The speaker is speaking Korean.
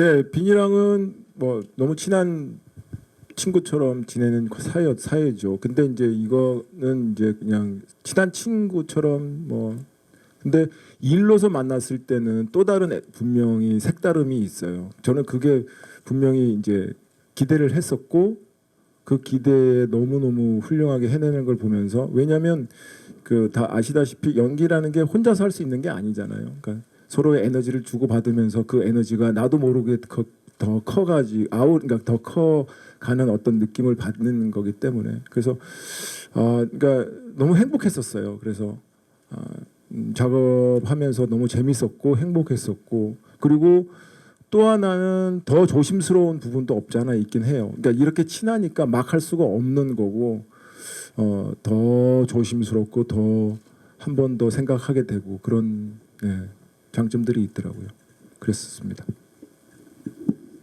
네, 빈이랑은 뭐 너무 친한 친구처럼 지내는 그 사이 사이죠. 근데 이제 이거는 이제 그냥 친한 친구처럼 뭐 근데 일로서 만났을 때는 또 다른 애- 분명히 색다름이 있어요. 저는 그게 분명히 이제 기대를 했었고 그 기대에 너무 너무 훌륭하게 해내는 걸 보면서 왜냐하면 그 다 아시다시피 연기라는 게 혼자서 할 수 있는 게 아니잖아요. 그러니까 서로의 에너지를 주고 받으면서 그 에너지가 나도 모르게 커- 더 커가지 아우 그러니까 더 커가는 어떤 느낌을 받는 거기 때문에 그래서 아 그러니까 너무 행복했었어요. 그래서 아, 음, 작업하면서 너무 재밌었고 행복했었고 그리고 또 하나는 더 조심스러운 부분도 없잖아 있긴 해요. 그러니까 이렇게 친하니까 막 할 수가 없는 거고 어, 더 조심스럽고 더 한 번 더 생각하게 되고 그런 네, 장점들이 있더라고요. 그랬었습니다.